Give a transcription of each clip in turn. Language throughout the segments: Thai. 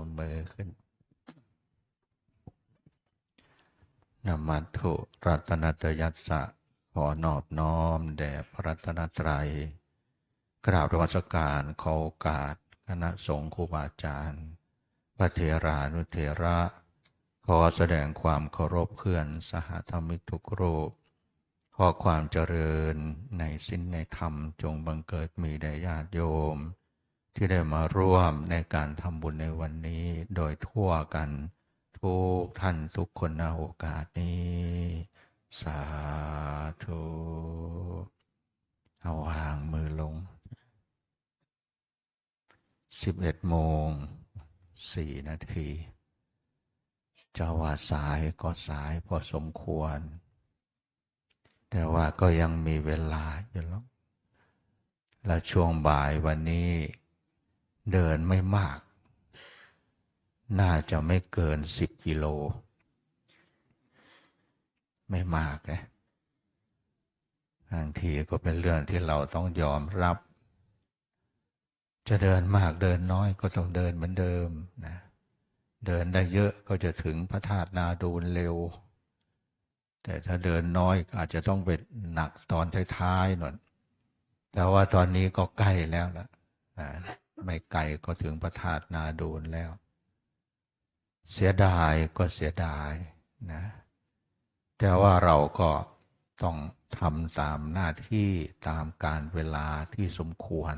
เอามือขึ้นนามัตถุรัตนตยัสสะขอนอบน้อม แด่พระรัตนตรัย กราบธรรมสการขอโอกาส คณะสงฆ์ครูบาอาจารย์พระเทรานุเทระ ขอแสดงความเคารพเพื่อนสหธรรมิทุกรูป ขอความเจริญในสิ้นในธรรมจงบังเกิดมีแด่ญาติโยม ที่ได้มาร่วมในการทำบุญในวันนี้โดยทั่วกัน ทุกท่านทุกคนในโอกาสนี้ สาธุเอาวางมือลงสิบเอ็ดโมงสี่นาทีจะว่าสายก็สายพอสมควร แต่ว่าก็ยังมีเวลาอยู่แล้วและช่วงบ่ายวันนี้ เดินไม่มาก น่าจะไม่เกินสิบกิโล ไม่มากนะบางทีก็เป็นเรื่องที่เราต้องยอมรับ จะเดินมากเดินน้อยก็ต้องเดินเหมือนเดิมนะเดินได้เยอะก็จะถึงพระธาตุนาดูลเร็ว แต่ถ้าเดินน้อยอาจจะต้องไปหนักตอนท้ายๆหน่อยแต่ว่าตอนนี้ก็ใกล้แล้วละอ่า ไม่ไกลก็ถึงพระธาตุนาดูลแล้ว เสียดายก็เสียดายนะ แต่ว่าเราก็ต้องทำตามหน้าที่ตามการเวลาที่สมควร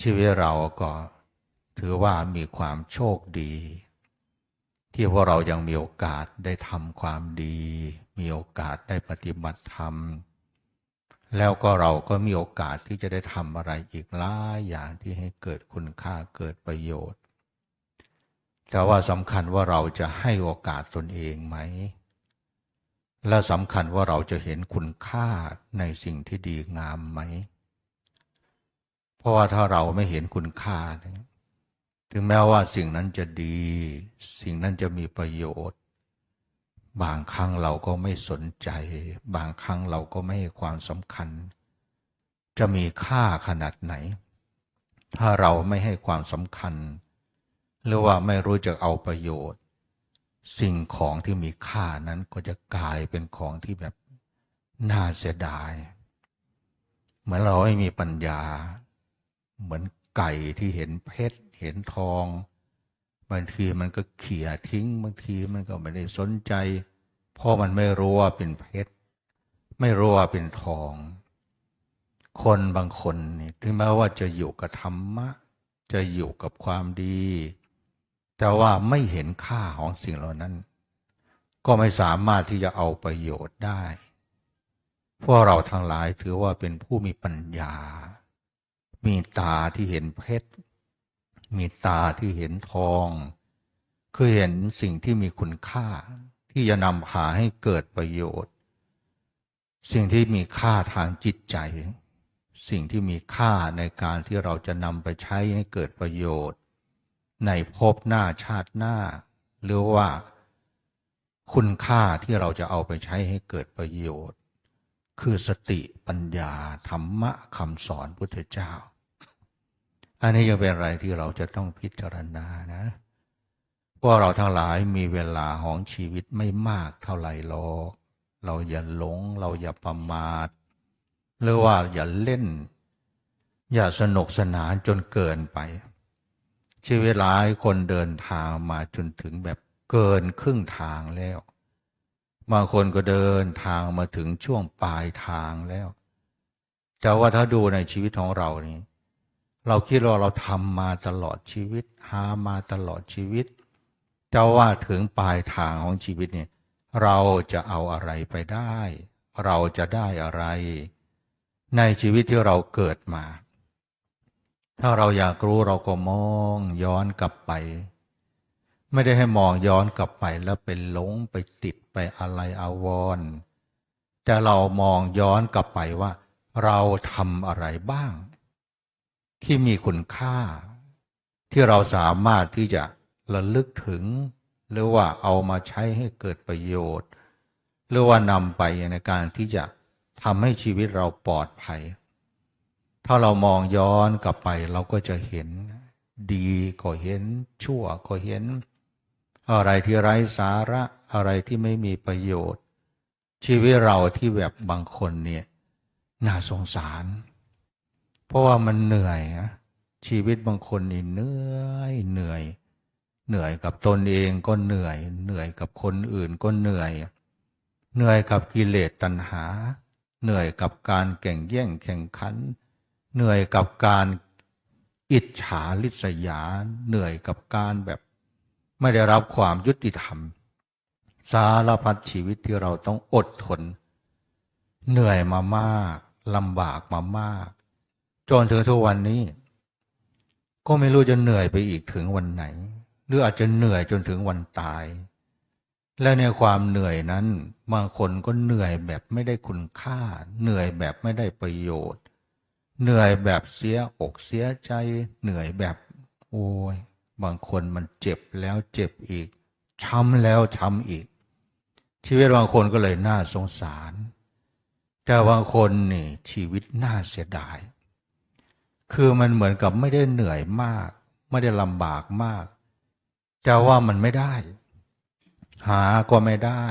ชีวิตเราก็ถือว่ามีความโชคดี ที่พวกเรายังมีโอกาสได้ทำความดี มีโอกาสได้ปฏิบัติธรรม แล้วก็เราก็มีโอกาสที่จะได้ทำอะไรอีกหลายอย่างที่ให้เกิดคุณค่าเกิดประโยชน์ แต่ว่าสำคัญว่าเราจะให้โอกาสตนเองไหม และสำคัญว่าเราจะเห็นคุณค่าในสิ่งที่ดีงามไหม เพราะว่าถ้าเราไม่เห็นคุณค่า ถึงแม้ว่าสิ่งนั้นจะดี สิ่งนั้นจะมีประโยชน์ บางครั้งเราก็ไม่สนใจ บางครั้งเราก็ไม่ให้ความสำคัญ จะมีค่าขนาดไหน ถ้าเราไม่ให้ความสำคัญ หรือว่าไม่รู้จักเอาประโยชน์ สิ่งของที่มีค่านั้นก็จะกลายเป็นของที่แบบน่าเสียดาย เหมือนเราไม่มีปัญญา เหมือนไก่ที่เห็นเพชร เห็นทอง บางทีมันก็เขี่ยทิ้ง บางทีมันก็ไม่ได้สนใจเพราะมันไม่รู้ว่าเป็นเพชร ไม่รู้ว่าเป็นทอง คนบางคนนี่ถึงแม้ว่าจะอยู่กับธรรมะ จะอยู่กับความดี แต่ว่าไม่เห็นค่าของสิ่งเหล่านั้น ก็ไม่สามารถที่จะเอาประโยชน์ได้พวกเราทั้งหลายถือว่าเป็นผู้มีปัญญา มีตาที่เห็นเพชร มีตาที่เห็นทอง คือเห็นสิ่งที่มีคุณค่า ที่จะนำพาให้เกิดประโยชน์ สิ่งที่มีค่าทางจิตใจ สิ่งที่มีค่าในการที่เราจะนำไปใช้ให้เกิดประโยชน์ ในภพหน้าชาติหน้า หรือว่า คุณค่าที่เราจะเอาไปใช้ให้เกิดประโยชน์ คือสติปัญญาธรรมะคำสอนพุทธเจ้า อันนี้ยังเป็นอะไรที่เราจะต้องพิจารณานะว่าเราทั้งหลายมีเวลาของชีวิตไม่มากเท่าไหร่หรอกเราอย่าหลง เราอย่าประมาทหรือว่าอย่าเล่น อย่าสนุกสนานจนเกินไป ชีวิตหลายคนเดินทางมาจนถึงแบบเกินครึ่งทางแล้วบางคนก็เดินทางมาถึงช่วงปลายทางแล้ว แต่ว่าถ้าดูในชีวิตของเรานี่ เราคิดว่าเราทำมาตลอดชีวิต หามาตลอดชีวิตจะว่าถึงปลายทางของชีวิตเนี่ยเราจะเอาอะไรไปได้ เราจะได้อะไร ในชีวิตที่เราเกิดมา ถ้าเราอยากรู้เราก็มองย้อนกลับไป ไม่ได้ให้มองย้อนกลับไปแล้วเป็นหลงไปติดไปอะไรอาวรแต่เรามองย้อนกลับไปว่า เราทำอะไรบ้าง ที่มีคุณค่า ที่เราสามารถที่จะระลึกถึง หรือว่าเอามาใช้ให้เกิดประโยชน์ หรือว่านำไปในการที่จะทำให้ชีวิตเราปลอดภัย ถ้าเรามองย้อนกลับไปเราก็จะเห็นดีก็เห็นชั่วก็เห็น อะไรที่ไร้สาระอะไรที่ไม่มีประโยชน์ ชีวิตเราที่แบบบางคนเนี่ยน่าสงสาร เพราะว่ามันเหนื่อยนะชีวิตบางคนนี่เหนื่อยเหนื่อย เหนื่อยกับตนเองก็เหนื่อย เหนื่อยกับคนอื่นก็เหนื่อย เหนื่อยกับกิเลสตัณหา เหนื่อยกับการแข่งแย่งแข่งขัน เหนื่อยกับการอิจฉาริษยา เหนื่อยกับการแบบไม่ได้รับความยุติธรรม สารพัดชีวิตที่เราต้องอดทน เหนื่อยมามากลำบากมามาก จนถึงทุกวันนี้ ก็ไม่รู้จะเหนื่อยไปอีกถึงวันไหน หรืออาจจะเหนื่อยจนถึงวันตาย และในความเหนื่อยนั้นบางคนก็เหนื่อยแบบไม่ได้คุณค่า เหนื่อยแบบไม่ได้ประโยชน์ เหนื่อยแบบเสียอกเสียใจ เหนื่อยแบบโอ้ยบางคนมันเจ็บแล้วเจ็บอีกช้ำแล้วช้ำอีก ชีวิตบางคนก็เลยน่าสงสาร แต่บางคนนี่ชีวิตน่าเสียดาย คือมันเหมือนกับไม่ได้เหนื่อยมาก ไม่ได้ลำบากมากแต่ว่ามันไม่ได้ หาก็ไม่ได้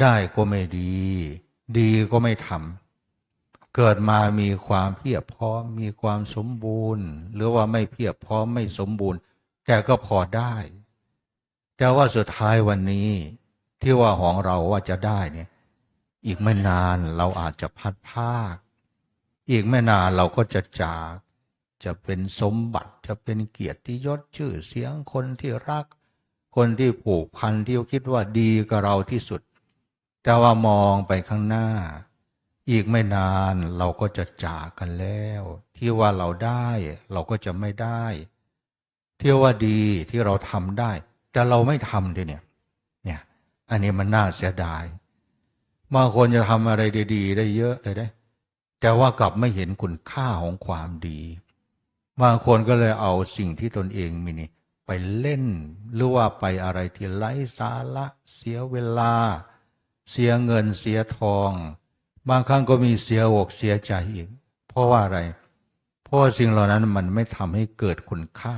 ได้ก็ไม่ดี ดีก็ไม่ทำเกิดมามีความเพียบพร้อม มีความสมบูรณ์ หรือว่าไม่เพียบพร้อมไม่สมบูรณ์ แต่ก็พอได้ แต่ว่าสุดท้ายวันนี้ที่ว่าของเราว่าจะได้เนี่ย อีกไม่นานเราอาจจะพัดภาค อีกไม่นานเราก็จะจากจะเป็นสมบัติจะเป็นเกียรติยศชื่อเสียงคนที่รัก คนที่ผูกพันที่คิดว่าดีกับเราที่สุด แต่ว่ามองไปข้างหน้า อีกไม่นานเราก็จะจากกันแล้ว ที่ว่าเราได้เราก็จะไม่ได้ที่ว่าดีที่เราทำได้ แต่เราไม่ทำทีเนี่ยเนี่ย อันนี้มันน่าเสียดายบางคนจะทำอะไรดี ๆ ได้เยอะเลยได้ แต่ว่ากลับไม่เห็นคุณค่าของความดี บางคนก็เลยเอาสิ่งที่ตนเองมีนี่ ไปเล่น หรือว่าไปอะไรที่ไร้สาระเสียเวลา เสียเงินเสียทอง บางครั้งก็มีเสียอกเสียใจอีก เพราะว่าอะไร เพราะาสิ่งเหล่านั้นมันไม่ทำให้เกิดคุณค่า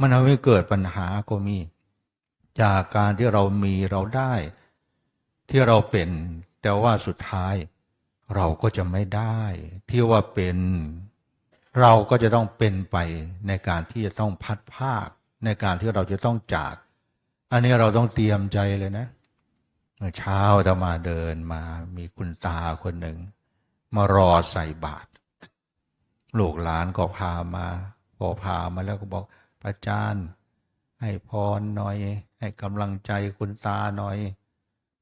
มันทำให้เกิดปัญหาก็มี จากการที่เรามีเราได้ ที่เราเป็นแต่ว่าสุดท้าย เราก็จะไม่ได้ที่ว่าเป็น เราก็จะต้องเป็นไปในการที่จะต้องพัดภาค ในการที่เราจะต้องจาก อันนี้เราต้องเตรียมใจเลยนะเช้าจะมาเดินมามีคุณตาคนหนึ่ง มารอใส่บาตรลูกหลานก็พามาพอพามาแล้วก็บอกพระอาจารย์ ให้พรหน่อย ให้กำลังใจคุณตาหน่อย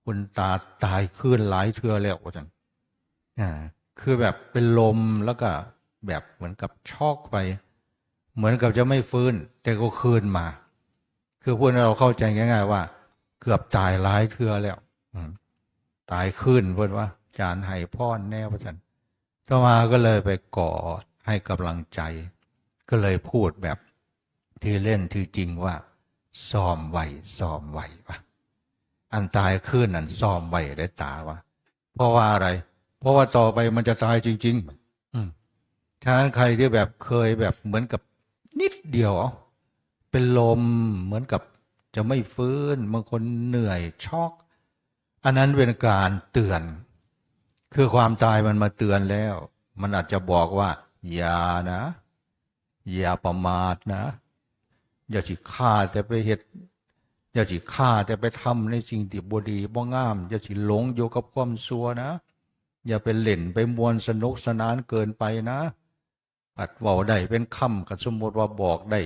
คุณตาตายขึ้นหลายเทือแล้วว่าจัง คือแบบเป็นลมแล้วก็แบบเหมือนกับช็อกไป เหมือนกับจะไม่ฟื้น แต่ก็คืนมา คือพวกเราเข้าใจง่ายๆว่า เกือบตายหลายเทือแล้วตายขึ้นเพื่อนว่าจานไห้พ่อนแน่ว่าจันต่อมาก็เลยไปกอดให้กำลังใจ ก็เลยพูดแบบที่เล่นที่จริงว่าซ้อมไหวซ้อมไหววะอันตายขึ้นอันซ้อมไหวได้ตาวะเพราะว่าอะไร ราะว่าต่อไปมันจะตายจริง ๆ อืมฉะนั้นใครที่แบบเคยแบบเหมือนกับนิดเดียวเป็นลมเหมือนกับจะไม่ฟื้นบางคนเหนื่อยช็อก อันนั้นเป็นการเตือน คือความตายมันมาเตือนแล้ว มันอาจจะบอกว่า อย่านะ อย่าประมาทนะ อย่าสิฆ่าแต่ไปเหตุอย่าสิฆ่าแต่ไปทำในสิ่งที่บดีบ่งาม อย่าสิหลงอยู่กับความซัวนะ อย่าไปเล่นไปมวนสนุกสนานเกินไปนะอัดเว่าได้เป็นคำกับสมมติว่าบอกได้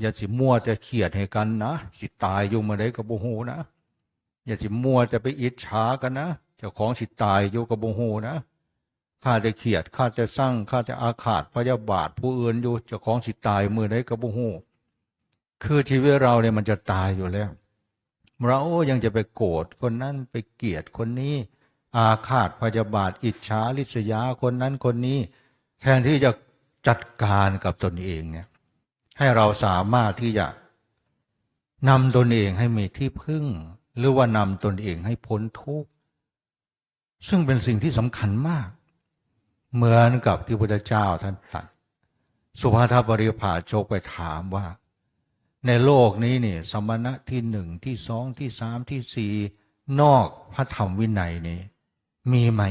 อย่าสิมั่วแต่เขียดให้กันนะ สิตายอยู่มาได้กับบุหูนะอย่าสิมั่วแต่ไปอิจฉากันนะเจ้าของสิตายอยู่กับบุหูนะข้าจะเขียดข้าจะสร้างข้าจะอาฆาตพยาบาทผู้อื่นอยู่เจ้าของสิตายมือได้กับบุหูคือชีวิตเราเนี่ยมันจะตายอยู่แล้ว เรายังจะไปโกรธคนนั้นไปเกลียดคนนี้ อาฆาตพยาบาท อิจฉาริษยาคนนั้นคนนี้ แทนที่จะจัดการกับตนเองเนี่ยให้เราสามารถที่จะนำตนเองให้มีที่พึ่ง หรือว่านำตนเองให้พ้นทุกข์ซึ่งเป็นสิ่งที่สำคัญมาก เหมือนกับที่พระพุทธเจ้าท่านตรัสสุภาทบริภาโชคไปถามว่า ในโลกนี้เนี่ยสมณะที่หนึ่งที่สองที่สามที่สี่นอกพระธรรมวินัยนี่ มีไหม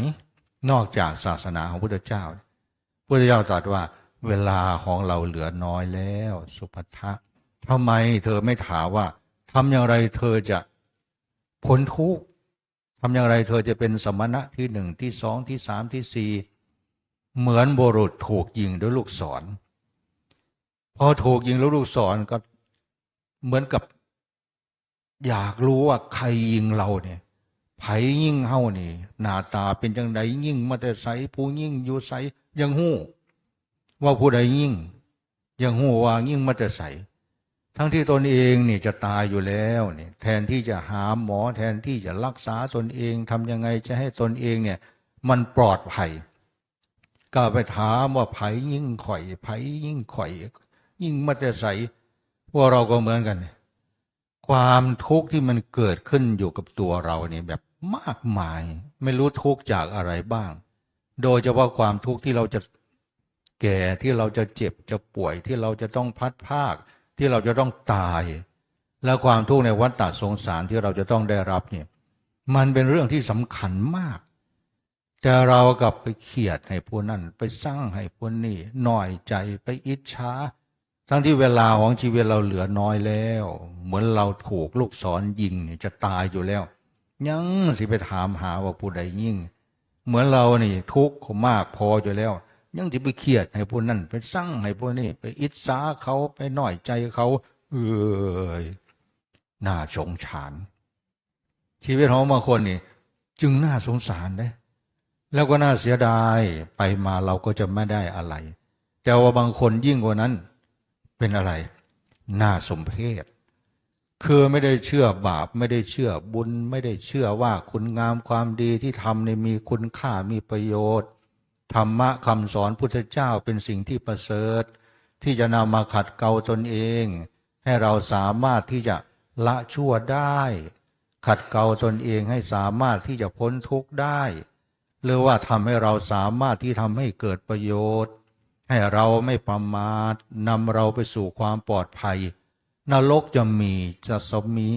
นอกจากศาสนาของพุทธเจ้าพุทธเจ้าตรัสว่า เวลาของเราเหลือน้อยแล้ว สุภัทะทำไมเธอไม่ถามว่าทำอย่างไรเธอจะพ้นทุกข์ทำอย่างไรเธอจะเป็นสมณะที่หนึ่งที่สองที่สามที่สี่เหมือนบุรุษถูกยิงด้วยลูกศร พอถูกยิงแล้วลูกศรก็เหมือนกับ อยากรู้ว่าใครยิงเราเนี่ย ไผยิ่งเฮานี่ หน้าตาเป็นจังไดยิ่งมาแต่ใสผู้ยิ่งอยู่ใสยังหู้ ว่าผู้ใดยิ่ง ยังหู้ว่ายิ่งมาแต่ใสทั้งที่ตนเองเนี่ยจะตายอยู่แล้วเนี่ยแทนที่จะหาหมอแทนที่จะรักษาตนเองทำยังไงจะให้ตนเองเนี่ย มันปลอดภัยก็ไปถามว่าไผยิ่งข่อยไผยิ่งข่อย ยิ่งมาแต่ใสพวกเราก็เหมือนกัน ความทุกข์ที่มันเกิดขึ้นอยู่กับตัวเราเนี่ยแบบ มากมาย ไม่รู้ทุกข์จากอะไรบ้าง โดยเฉพาะความทุกข์ที่เราจะแก่ที่เราจะเจ็บจะป่วยที่เราจะต้องพัดภาคที่เราจะต้องตาย และความทุกข์ในวัฏฏะสงสารที่เราจะต้องได้รับเนี่ยมันเป็นเรื่องที่สำคัญมาก แต่เรากลับไปเขียดให้ผู้นั้นไปสร้างให้ผู้นี้หน่อยใจไปอิจฉาทั้งที่เวลาของชีวิตเราเหลือน้อยแล้ว เหมือนเราถูกลูกศรยิงเนี่ยจะตายอยู่แล้ว ยังสิไปถามหาว่าผู้ใดยิ่ง เหมือนเรานี่ทุกข์มากพออยู่แล้ว ยังจะไปเครียดให้พวกนั้นไปสร้างให้พวกนี้ไปอิจฉาเขาไปหน่อยใจเขาเอ้ยน่าสงสาร ชีวิตของบางคนนี่ จึงน่าสงสารเลยแล้วก็น่าเสียดายไปมาเราก็จะไม่ได้อะไร แต่ว่าบางคนยิ่งกว่านั้น เป็นอะไร น่าสมเพช คือไม่ได้เชื่อบาปไม่ได้เชื่อบุญ ไม่ได้เชื่อว่าคุณงามความดีที่ทำในมีคุณค่ามีประโยชน์ ธรรมะคำสอนพุทธเจ้าเป็นสิ่งที่ประเสริฐ ที่จะนำมาขัดเกลาตนเอง ให้เราสามารถที่จะละชั่วได้ ขัดเกลาตนเองให้สามารถที่จะพ้นทุกข์ได้ หรือว่าทำให้เราสามารถที่ทำให้เกิดประโยชน์ ให้เราไม่ประมาทนำเราไปสู่ความปลอดภัย นรกจะมีจะสมี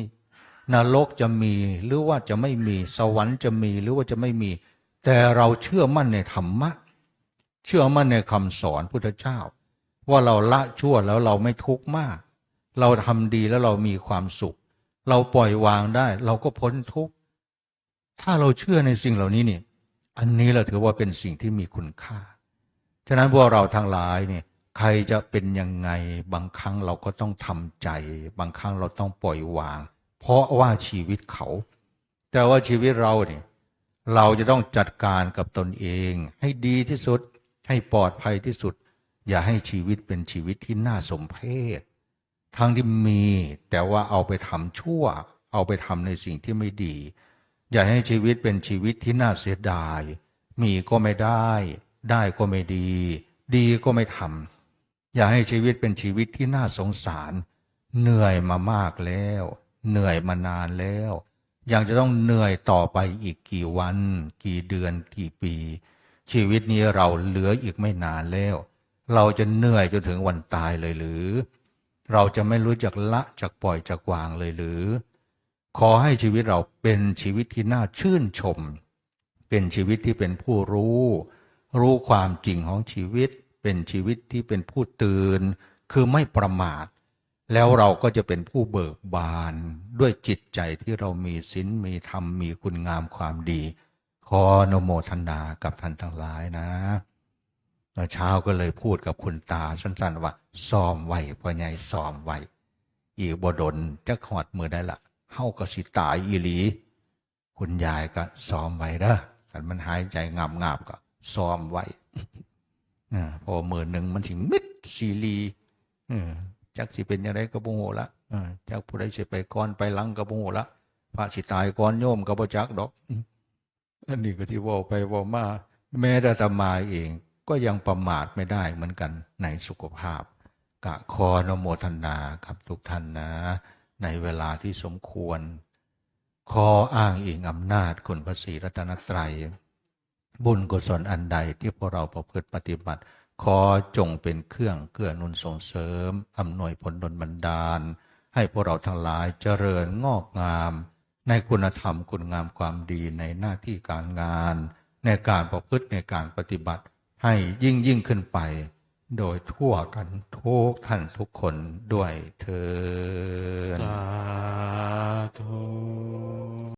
นรกจะมีหรือว่าจะไม่มีสวรรค์จะมีหรือว่าจะไม่มี แต่เราเชื่อมั่นในธรรมะ เชื่อมั่นในคำสอนพุทธเจ้า ว่าเราละชั่วแล้วเราไม่ทุกข์มาก เราทำดีแล้วเรามีความสุข เราปล่อยวางได้ เราก็พ้นทุกข์ถ้าเราเชื่อในสิ่งเหล่านี้นี่อันนี้เราถือว่าเป็นสิ่งที่มีคุณค่า ฉะนั้นพวกเราทั้งหลายเนี่ย ใครจะเป็นยังไง บางครั้งเราก็ต้องทำใจ บางครั้งเราต้องปล่อยวาง เพราะว่าชีวิตเขา แต่ว่าชีวิตเราเนี่ยเราจะต้องจัดการกับตนเอง ให้ดีที่สุด ให้ปลอดภัยที่สุด อย่าให้ชีวิตเป็นชีวิตที่น่าสมเพชทั้งที่มีแต่ว่าเอาไปทำชั่ว เอาไปทำในสิ่งที่ไม่ดี อย่าให้ชีวิตเป็นชีวิตที่น่าเสียดาย มีก็ไม่ได้ ได้ก็ไม่ดี ดีก็ไม่ทำ อย่าให้ชีวิตเป็นชีวิตที่น่าสงสาร เหนื่อยมามากแล้ว เหนื่อยมานานแล้ว ยังจะต้องเหนื่อยต่อไปอีกกี่วัน กี่เดือนกี่ปี ชีวิตนี้เราเหลืออีกไม่นานแล้ว เราจะเหนื่อยจนถึงวันตายเลยหรือ เราจะไม่รู้จักละจักปล่อยจักวางเลยหรือ ขอให้ชีวิตเราเป็นชีวิตที่น่าชื่นชม เป็นชีวิตที่เป็นผู้รู้ รู้ความจริงของชีวิต เป็นชีวิตที่เป็นผู้ตื่น คือไม่ประมาท แล้วเราก็จะเป็นผู้เบิกบาน ด้วยจิตใจที่เรามีศีลมีธรรมมีคุณงามความดี ขออนโมทนากับท่านทั้งหลายนะตอนเช้าก็เลยพูดกับคุณตาสั้นๆว่าซ้อมไหวพ่อใหญ่ซ้อมไหวอีกบดลจะขอดมือได้ละเฮากสิตายอีหลี คุณยายก็ซ้อมไว้เด้อกันมันหายใจงาบๆก็ซ้อมไว้ พอมือหนึ่งมันถึงมิดซีรีจักสิเป็นยังไงก็บุงโหละจักผู้ใดสิไปก่อนไปหลังก็บุงโหละพระสิตายก่อนโยมก็บ่จักดอกอันนี้ก็ที่ว่าไปว่ามาแม้แต่ตมาเองก็ยังประมาทไม่ได้เหมือนกันในสุขภาพ กะคอนโมทนากับทุกท่านนะ ในเวลาที่สมควร ขออ้างอิงอำนาจคุณพระศรีรัตนตรัย บุญกุศลอันใดที่พวกเราประพฤติปฏิบัติ ขอจงเป็นเครื่องเกื้อหนุนส่งเสริมอำนวยผลดลบันดาล ให้พวกเราทั้งหลายเจริญงอกงาม ในคุณธรรมคุณงามความดีในหน้าที่การงาน ในการประพฤติในการปฏิบัติ ให้ยิ่งยิ่งขึ้นไป โดยทั่วกันทุกท่านทุกคนด้วยเธอสาธุ